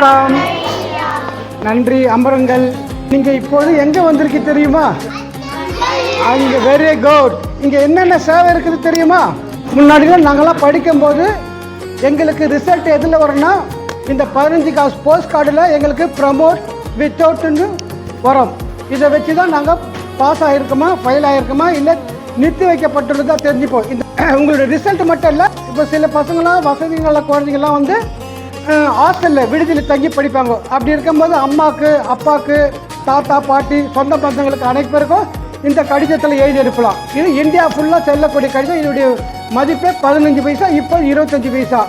வணக்கம். நன்றி அமருங்கள் நீங்க இப்போது எங்க வந்திருக்கு தெரியுமா? அங்க வெரி குட் இங்க என்னென்ன சேவை இருக்குது தெரியுமா? முன்னாடிலாம் நாங்கெல்லாம் படிக்கும்போது எங்களுக்கு ரிசல்ட் எதில் வரும்னா இந்த பதினஞ்சு காசு போஸ்ட் கார்டில் எங்களுக்கு ப்ரமோட் வித்தவுட்னு வரும். இதை வச்சு தான் நாங்கள் பாஸ் ஆகிருக்கோமா ஃபெயில் ஆகிருக்கோமா இல்லை நிறுத்தி வைக்கப்பட்டுள்ளதாக தெரிஞ்சுப்போம். இந்த உங்களோட ரிசல்ட் மட்டும் இல்லை இப்போ சில பசங்களாம் வசதிகள குழந்தைங்கள்லாம் வந்து ஹாஸ்டலில் விடுதியில் தங்கி படிப்பாங்க. அப்படி இருக்கும்போது அம்மாவுக்கு அப்பாவுக்கு தாத்தா பாட்டி சொந்த பந்தங்களுக்கு அனைவருக்கும் இந்த கடிதத்தில் எழுதி எடுக்கலாம் இது இந்தியா ஃபுல்லாக செல்லக்கூடிய கடிதம். இதனுடைய மதிப்பே பதினஞ்சு பைசா இப்போ இருபத்தஞ்சி பைசா.